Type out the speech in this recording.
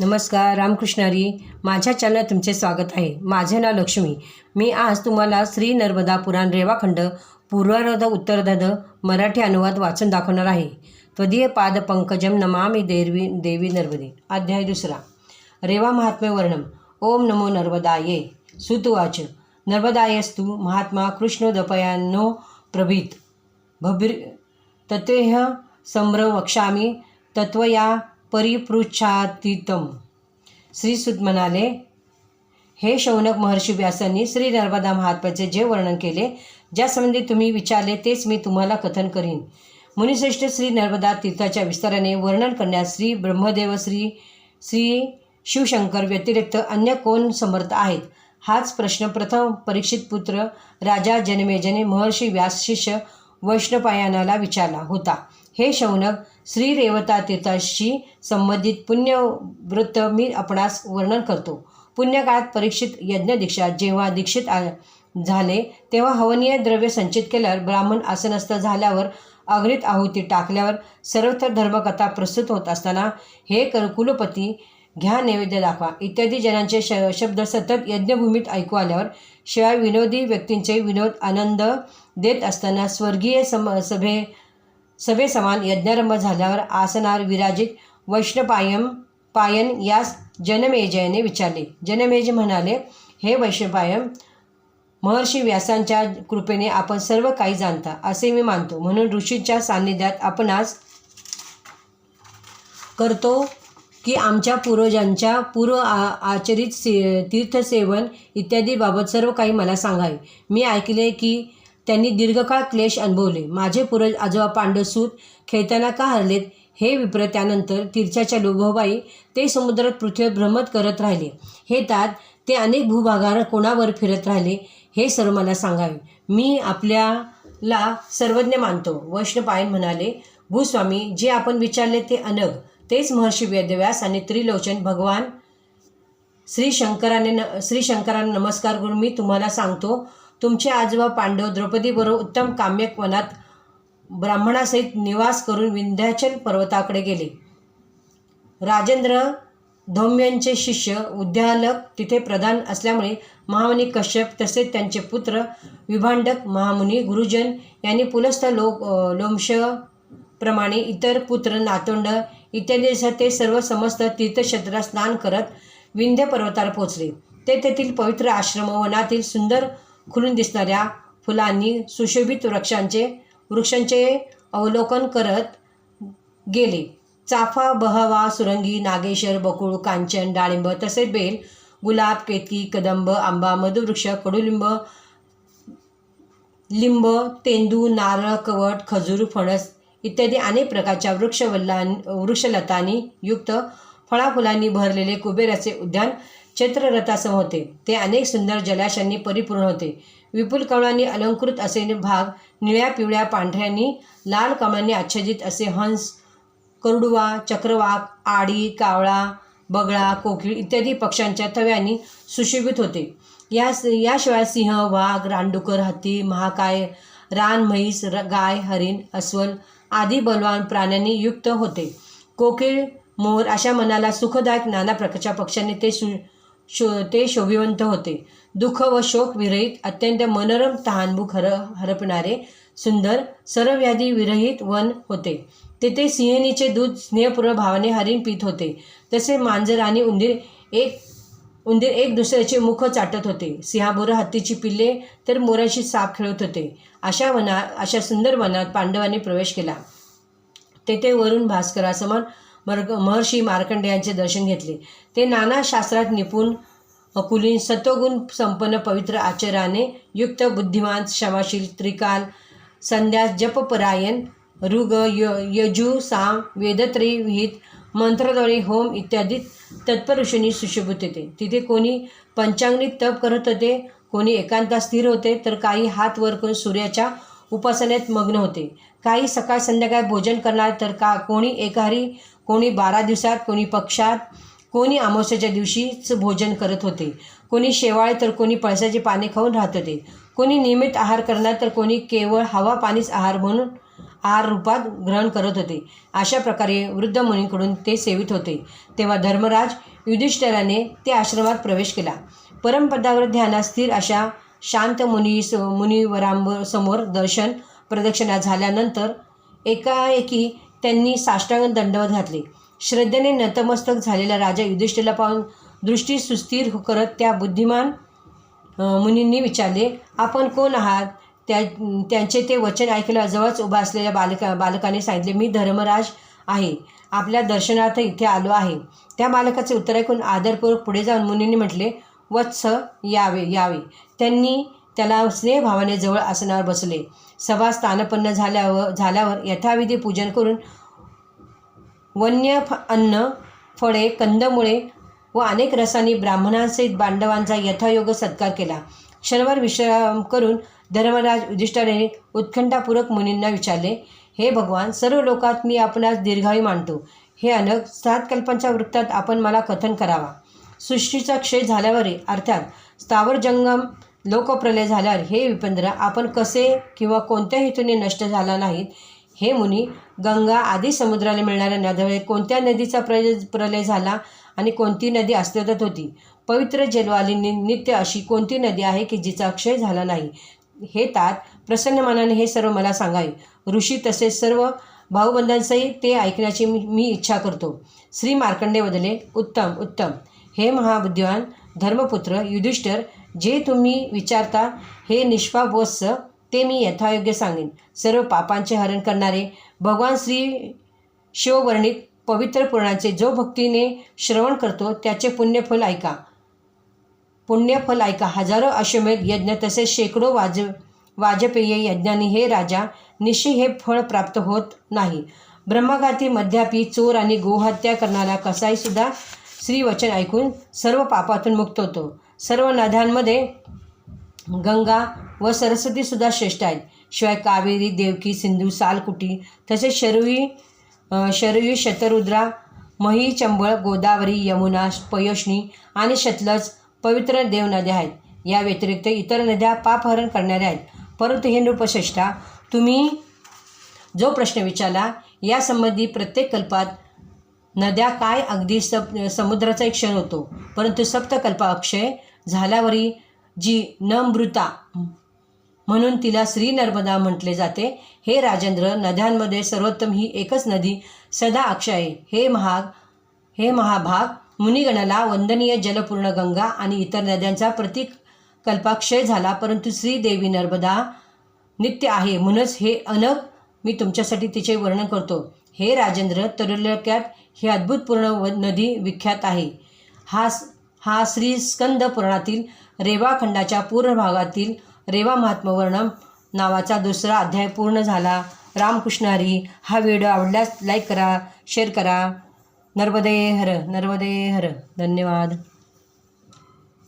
नमस्कार रामकृष्णारी माझ्या चॅनल तुमचे स्वागत आहे. माझे नाव लक्ष्मी. मी आज तुम्हाला श्री नर्मदा पुराण रेवाखंड पूर्वार्ध उत्तरार्ध मराठी अनुवाद वाचून दाखवणार आहे. त्वदीय पाद पंकजम नमामि देवी देवी नर्मदे. अध्याय दुसरा. रेवा महात्म्य वर्णम. ओम नमो नर्मदाये. सुतुवाच नर्मदायस्तु महात्मा कृष्णोदपयानो प्रभीत. भबिर तत्वेह संभ्रम वक्षामी तत्वया परिपृच्छातीतम श्रीसुत म्हणाले हे शौनक महर्षी व्यासांनी श्री नर्मदा महात्म्याचे जे वर्णन केले ज्यासंबंधी तुम्ही विचारले तेच मी तुम्हाला कथन करीन. मुनिश्रेष्ठ श्री नर्मदा तीर्थाच्या विस्ताराने वर्णन करण्यास श्री ब्रह्मदेव श्री श्री शिवशंकर व्यतिरिक्त अन्य कोण समर्थ आहेत? हाच प्रश्न प्रथम परीक्षित पुत्र राजा जनमेजने महर्षी व्यास शिष्य वैष्णपायनाला विचारला होता. हे शौनक श्री रेवता तीर्थाशी संबंधित पुण्यवृत्त मी आपणास वर्णन करतो. पुण्यकाळात परीक्षित यज्ञ दीक्षा जेव्हा दीक्षित आ झाले तेव्हा हवनीय द्रव्य संचित केल्यावर ब्राह्मण आसनस्थ झाल्यावर अग्नित आहुती टाकल्यावर सर्वत्र धर्मकथा प्रस्तुत होत असताना हे कर कुलपती घ्या नैवेद्य दाखवा. इत्यादी जनांचे श शब्द सतत यज्ञभूमीत ऐकू आल्यावर शिवाय विनोदी व्यक्तींचे विनोद आनंद देत असताना स्वर्गीय सम सभे सभेसमान यज्ञारंभ झाल्यावर आसनावर विराजित वैष्णपायम पायन यास जनमेजयने विचारले. जनमेज म्हणाले हे वैष्णपायम महर्षी व्यासांच्या कृपेने आपण सर्व काही जाणता असे मी मानतो. म्हणून ऋषीच्या सान्निध्यात आपणास करतो की आमच्या पूर्वजांच्या पूर्व आ आचरित से तीर्थसेवन इत्यादीबाबत सर्व काही मला सांगावे. मी ऐकले की त्यांनी दीर्घकाळ क्लेश अनुभवले. माझे पूर्वज आजोबा पांडवसूत खेळताना का हरलेत हे विप्र त्यानंतर तिरच्याच्या लोभोबाई ते समुद्रात पृथ्वीवर भ्रमत करत राहिले. हे तात ते अनेक भूभागावर कोणावर फिरत राहिले हे सर्व मला सांगावे. मी आपल्याला सर्वज्ञ मानतो. वैष्णपायन म्हणाले भूस्वामी जे आपण विचारले ते अनग. तेच महर्षी वेदव्यास आणि त्रिलोचन भगवान श्री शंकराने न श्री शंकरांना नमस्कार करून मी तुम्हाला सांगतो तुमचे आजोबा पांडव द्रौपदीबरोबर उत्तम काम्यक वनात ब्राह्मणासहित निवास करून विंध्याचल पर्वताकडे गेले. राजेंद्र धौम्यांचे शिष्य उद्यालक तिथे प्रधान असल्यामुळे महामुनी कश्यप तसेच त्यांचे पुत्र विभांडक महामुनी गुरुजन यांनी पुलस्थ लोक लोमश प्रमाणे इतर पुत्र नातोंड इत्यादी ते सर्व समस्त तीर्थक्षेत्रात स्नान करत विंध्य पर्वताला पोचले ते तेथील पवित्र आश्रम वनातील सुंदर खुलून दिसणाऱ्या फुलांनी सुशोभित वृक्षांचे वृक्षांचे अवलोकन करत गेले. चाफा बहवा सुरंगी नागेश्वर बकुळ कांचन डाळिंब तसेच बेल गुलाब केतकी कदंब आंबा मधुवृक्ष कडुलिंब लिंब तेंदू नारळ कवट खजूर फणस इत्यादी अनेक प्रकारच्या वृक्षवल्ला वृक्षलतांनी युक्त फळाफुलांनी भरलेले कुबेराचे उद्यान चैत्ररथासम होते. ते अनेक सुंदर जलाशयांनी परिपूर्ण होते. विपुल कमळांनी अलंकृत असे भाग निळ्या पिवळ्या पांढऱ्यांनी लाल कमळांनी आच्छादित असे हंस करडुवा चक्रवाक आडी कावळा बगळा कोकिळ इत्यादी पक्ष्यांच्या थव्यांनी सुशोभित होते. या याशिवाय सिंह वाघ रानडुकर हत्ती महाकाय रान म्हैस र गाय हरिण अस्वल आदी बलवान प्राण्यांनी युक्त होते. कोकिळ मोर अशा मनाला सुखदायक नाना प्रकारच्या पक्ष्यांनी ते सु शो ते शोभिवंत होते. दुःख व शोक विरहित अत्यंत मनोरम तहानभूक हर हरपणारे सुंदर सर्वव्याधी विरहित वन होते. तेथे सिंहनीचे दूध स्नेहपूर्व भावाने हरिण पित होते. तसे मांजर आणि उंदीर एक उंदीर एक दुसऱ्याचे मुख चाटत होते. सिंहाबोरं हत्तीची पिल्ले तर मोराशी साप खेळत होते. अशा वना अशा सुंदर वनात पांडवांनी प्रवेश केला. तेथे वरून भास्करासमान मर्ग महर्षी मार्कंडेयांचे दर्शन घेतले. ते नाना शास्त्रात निपुण अकुलीन सत्वगुण संपन्न पवित्र आचराने युक्त बुद्धिमान क्षमाशील त्रिकाल संध्या जपपरायण ऋग य यजू साम वेदत्रयी विहित मंत्रद्वारे होम इत्यादी तत्पर ऋषींनी सुशोभित होते. तिथे कोणी पंचांगणी तप करत होते कोणी एकांतात स्थिर होते तर काही हात वर करून सूर्याच्या उपासनेत मग्न होते. काही सकाळ संध्याकाळ भोजन करणार तर का कोणी एकाहारी कोणी बारा दिवसात कोणी पक्षात कोणी अमावस्याच्या दिवशीच भोजन करत होते. कोणी शेवाळे तर कोणी पळसाचे पाने खाऊन राहत होते. कोणी नियमित आहार करणार तर कोणी केवळ हवा पाणीच आहार म्हणून आहार रूपात ग्रहण करत होते. अशा प्रकारे वृद्ध मुनींकडून ते सेवित होते. तेव्हा धर्मराज युधिष्ठिराने ते आश्रमात प्रवेश केला. परमपदावर ध्यानात स्थिर अशा शांत मुनी मुनिवरांसमोर दर्शन प्रदक्षिणा झाल्यानंतर एकाएकी त्यांनी साष्टांग दंडवत घातले. श्रद्धेने नतमस्तक झालेला राजा युधिष्ठिरला पाहून दृष्टी सुस्थिर करत त्या बुद्धिमान मुनींनी विचारले आपण कोण आहात? त्या त्यांचे ते वचन ऐकलं जवळच उभा असलेल्या बालका बालकाने सांगितले मी धर्मराज आहे. आपल्या दर्शनार्थ इथे आलो आहे. त्या बालकाचे उत्तर ऐकून आदरपूर्वक पुढे जाऊन मुनींनी म्हटले वत्स यावे यावे. त्यांनी त्याला स्नेहभावाने जवळ आसनावर बसले. सभा स्थानपन्न झाल्यावर झाल्यावर यथाविधी पूजन करून वन्य फ अन्न फळे कंदमुळे व अनेक रसांनी ब्राह्मणांसहित बांडवांचा यथायोग सत्कार केला. क्षणभर विश्राम करून धर्मराज युधिष्ठिराने उत्खंठापूरक मुनींना विचारले हे भगवान सर्व लोकात मी आपणास दीर्घायू मानतो. हे अनक सात कल्पांच्या वृत्तात आपण मला कथन करावा. सृष्टीचा क्षय झाल्यावरही अर्थात स्थावर जंगम लोकप्रलय झाल्यावर हे विपेंद्र आपण कसे किंवा कोणत्या हेतूने नष्ट झाला नाहीत हे मुनी गंगा आदी समुद्राला मिळणाऱ्या नद्यामुळे कोणत्या नदीचा प्रय प्रलय झाला आणि कोणती नदी अस्तित्वात होती? पवित्र जलवाली नि नित्य अशी कोणती नदी आहे की जिचा क्षय झाला नाही? हे तात प्रसन्न मनाने हे सर्व मला सांगावे. ऋषी तसेच सर्व भाऊबंधांचंही ते ऐकण्याची मी मी इच्छा करतो. श्री मार्कंडे बदले उत्तम उत्तम. हे महाबुद्धिवान धर्मपुत्र युधिष्ठिर जे तुम्ही विचारता हे निष्पापवत्स ते मी यथायोग्य सांगेन. सर्व पापांचे हरण करणारे भगवान श्री शिववर्णित पवित्र पुराणाचे जो भक्तीने श्रवण करतो त्याचे पुण्यफल ऐका. पुण्यफल ऐका. हजारो अश्वमेध यज्ञ तसेच शेकडो वाज वाजपेयी यज्ञांनी हे राजा निश्चय हे फळ प्राप्त होत नाही. ब्रह्मघाती मध्यापी चोर आणि गोहत्या करणारा कसाईसुद्धा श्रीवचन ऐकून सर्व पापातून मुक्त होतो. सर्व नद्यांमध्ये गंगा व सरस्वतीसुद्धा श्रेष्ठ आहेत. शिवाय कावेरी देवकी सिंधू सालकुटी तसेच शरवी अ, शरवी शतरुद्रा मही चंबळ गोदावरी यमुना पयोष्णी आणि शतलज पवित्र देवनद्या आहेत. या व्यतिरिक्त इतर नद्या पापहरण करणाऱ्या आहेत. परंतु हे नृपश्रेष्ठा तुम्ही जो प्रश्न विचारला यासंबंधी प्रत्येक कल्पात नद्या काय अगदी सप समुद्राचा एक क्षण होतो. परंतु सप्तकल्प अक्षय झाल्यावरी जी नमृता म्हणून तिला श्री नर्मदा म्हटले जाते. हे राजेंद्र नद्यांमध्ये सर्वोत्तम ही एकच नदी सदा अक्षय. आहे हे महाग हे महाभाग मुनिगणाला वंदनीय जलपूर्ण गंगा आणि इतर नद्यांचा प्रतीक कल्पाक्षय झाला परंतु श्रीदेवी नर्मदा नित्य आहे. म्हणूनच हे अनग मी तुमच्यासाठी तिचे वर्णन करतो. हे राजेंद्र तरुलक्यात ही अद्भुतपूर्ण व नदी विख्यात आहे. हा हा श्री स्कंद पुराणातील रेवाखंडाच्या पूर्व भागातील रेवा महात्मवर्णम नावाचा दुसरा अध्याय पूर्ण झाला. रामकृष्णारी हा व्हिडिओ आवडल्यास लाईक करा शेअर करा. नर्मदे हर नर्मदे हर. धन्यवाद.